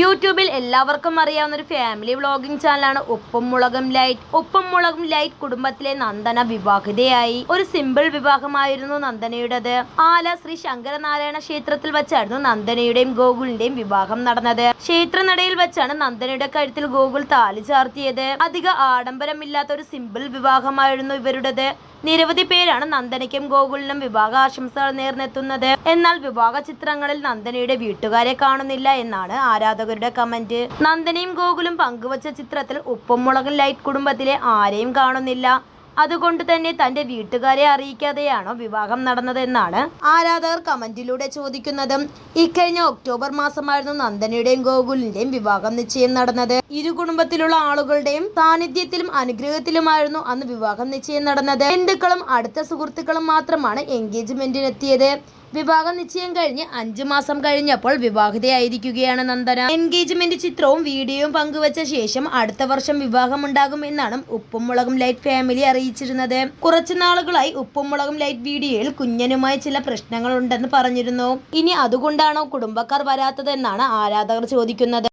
യൂട്യൂബിൽ എല്ലാവർക്കും അറിയാവുന്ന ഒരു ഫാമിലി വ്ളോഗിംഗ് ചാനലാണ് ഉപ്പും മുളകും ലൈറ്റ് ഉപ്പും മുളകും ലൈറ്റ് കുടുംബത്തിലെ നന്ദന വിവാഹിതയായി. ഒരു സിമ്പിൾ വിവാഹമായിരുന്നു നന്ദനയുടേത്. ആല ശ്രീ ശങ്കരനാരായണ ക്ഷേത്രത്തിൽ വെച്ചായിരുന്നു നന്ദനയുടെയും ഗോകുലിന്റെയും വിവാഹം നടന്നത്. ക്ഷേത്രനടയിൽ വെച്ചാണ് നന്ദനയുടെ കഴുത്തിൽ ഗോകുൽ താലി ചാർത്തിയത്. അധിക ആഡംബരമില്ലാത്ത ഒരു സിമ്പിൾ വിവാഹമായിരുന്നു ഇവരുടേത്. നിരവധി പേരാണ് നന്ദനയ്ക്കും ഗോകുലിനും വിവാഹ ആശംസകൾ നേർന്നെത്തുന്നത്. എന്നാൽ വിവാഹ ചിത്രങ്ങളിൽ നന്ദനയുടെ വീട്ടുകാരെ കാണുന്നില്ല എന്നാണ് ആരാധകരുടെ കമന്റ്. നന്ദനയും ഗോകുലും പങ്കുവച്ച ചിത്രത്തിൽ ഉപ്പും മുളകും ലൈറ്റ് കുടുംബത്തിലെ ആരെയും കാണുന്നില്ല. അതുകൊണ്ട് തന്നെ തന്റെ വീട്ടുകാരെ അറിയിക്കാതെയാണോ വിവാഹം നടന്നതെന്നാണ് ആരാധകർ കമന്റിലൂടെ ചോദിക്കുന്നത്. ഇക്കഴിഞ്ഞ ഒക്ടോബർ മാസമായിരുന്നു നന്ദനയുടെയും ഗോകുലിന്റെയും വിവാഹം നിശ്ചയം നടന്നത്. ഇരു കുടുംബത്തിലുള്ള ആളുകളുടെയും സാന്നിധ്യത്തിലും അനുഗ്രഹത്തിലുമായിരുന്നു അന്ന് വിവാഹം നിശ്ചയം നടന്നത്. ബന്ധുക്കളും അടുത്ത സുഹൃത്തുക്കളും മാത്രമാണ് എൻഗേജ്മെന്റിനെത്തിയത്. വിവാഹ നിശ്ചയം കഴിഞ്ഞ് അഞ്ചു മാസം കഴിഞ്ഞപ്പോൾ വിവാഹിതയായിരിക്കുകയാണ് നന്ദന. എൻഗേജ്മെന്റ് ചിത്രവും വീഡിയോയും പങ്കുവച്ച ശേഷം അടുത്ത വർഷം വിവാഹമുണ്ടാകും എന്നാണ് ഉപ്പും മുളകും ലൈറ്റ് ഫാമിലി അറിയിച്ചിരുന്നത്. കുറച്ചു നാളുകളായി ഉപ്പും മുളകും ലൈറ്റ് വീഡിയോയിൽ കുഞ്ഞനുമായി ചില പ്രശ്നങ്ങൾ ഉണ്ടെന്ന് പറഞ്ഞിരുന്നു. ഇനി അതുകൊണ്ടാണോ കുടുംബക്കാർ വരാത്തതെന്നാണ് ആരാധകർ ചോദിക്കുന്നത്.